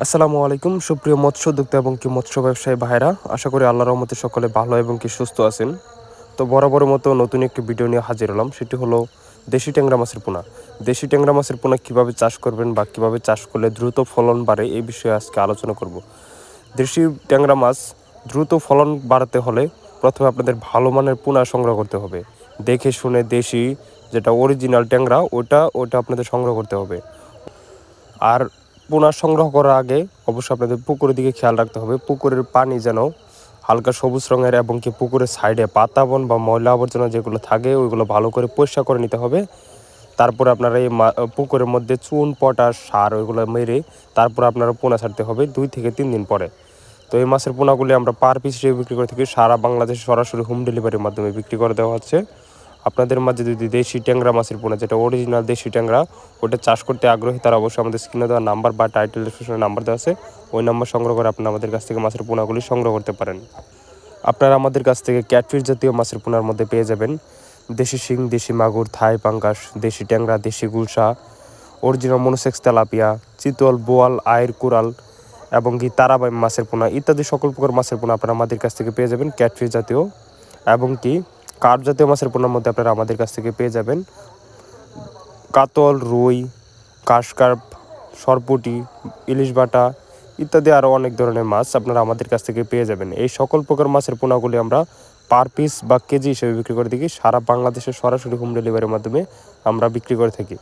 আসসালামু আলাইকুম, সুপ্রিয় মৎস্য উদ্যোক্তা এবং কি মৎস্য ব্যবসায়ী ভাইরা, আশা করি আল্লাহর রহমতে সকলে ভালো এবং কি সুস্থ আছেন। তো বরাবরের মতো নতুন একটি ভিডিও নিয়ে হাজির হলাম, সেটি হলো দেশি ট্যাংরা মাছের পোনা। দেশি ট্যাংরা মাছের পোনা কীভাবে চাষ করবেন বা কীভাবে চাষ করলে দ্রুত ফলন বাড়ে, এই বিষয়ে আজকে আলোচনা করব। দেশি ট্যাংরা মাছ দ্রুত ফলন বাড়াতে হলে প্রথমে আপনাদের ভালো মানের পোনা সংগ্রহ করতে হবে। দেখে শুনে দেশি যেটা অরিজিনাল ট্যাংরা, ওটা ওটা আপনাদের সংগ্রহ করতে হবে। আর পোনা সংগ্রহ করার আগে অবশ্যই আপনাদের পুকুরের দিকে খেয়াল রাখতে হবে। পুকুরের পানি যেন হালকা সবুজ রঙের এবং কি পুকুরের সাইডে পাতা বন বা ময়লা আবর্জনা যেগুলো থাকে, ওইগুলো ভালো করে পরিষ্কার করে নিতে হবে। তারপরে আপনারা এই পুকুরের মধ্যে চুন, পটাশ, সার ওইগুলো মেরে তারপরে আপনারা পোনা ছাড়তে হবে দুই থেকে তিন দিন পরে। তো এই মাছের পোনাগুলি আমরা পার পিস হিসেবে বিক্রি করে থাকি। সারা বাংলাদেশে সরাসরি হোম ডেলিভারির মাধ্যমে বিক্রি করে দেওয়া হচ্ছে। আপনাদের মাঝে যদি দেশি ট্যাংরা মাছের পোনা, যেটা অরিজিনাল দেশি ট্যাংরা, ওটা চাষ করতে আগ্রহী, তারা অবশ্যই আমাদের স্ক্রিনে দেওয়া নাম্বার বা টাইটেল ডিসক্রিপশনে নাম্বার দেওয়া আছে। ওই নাম্বার সংগ্রহ করে আপনারা আমাদের কাছ থেকে মাছের পোনাগুলি সংগ্রহ করতে পারেন। আপনারা আমাদের কাছ থেকে ক্যাটফিশ জাতীয় মাছের পোনার মধ্যে পেয়ে যাবেন। দেশি শিং, দেশি মাগুর, থাই, পাঙ্গাস, দেশি ট্যাংরা, দেশি গুলশা অরিজিনাল মনোসেক্স তেলাপিয়া, চিতল, বোয়াল আয়ের কুড়াল এবং কি তারাবাই মাছের পোনা, ইত্যাদি সকল প্রকার মাছের পোনা আপনারা আমাদের কাছ থেকে পেয়ে যাবেন ক্যাটফিশ জাতীয়। এবং কি কার্প জাতীয় মাছের পণ্যের মধ্যে আপনারা আমাদের কাছ থেকে পেয়ে যাবেন। কাতল, রুই কাশকার্প সরপুটি, ইলিশ বাটা ইত্যাদি আরও অনেক ধরনের মাছ আপনারা আমাদের কাছ থেকে পেয়ে যাবেন। এই সকল প্রকার মাছের পোনাগুলি আমরা পার পিস বা কেজি হিসেবে বিক্রি করে থাকি। সারা বাংলাদেশের সরাসরি হোম ডেলিভারির মাধ্যমে আমরা বিক্রি করে থাকি।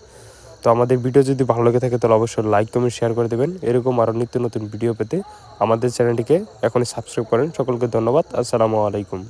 তো আমাদের ভিডিও যদি ভালো লেগে থাকে তাহলে অবশ্যই লাইক কমেন্ট শেয়ার করে দেবেন। এরকম আরও নিত্য নতুন ভিডিও পেতে আমাদের চ্যানেলটিকে এখনই সাবস্ক্রাইব করেন। সকলকে ধন্যবাদ। আসসালামু আলাইকুম।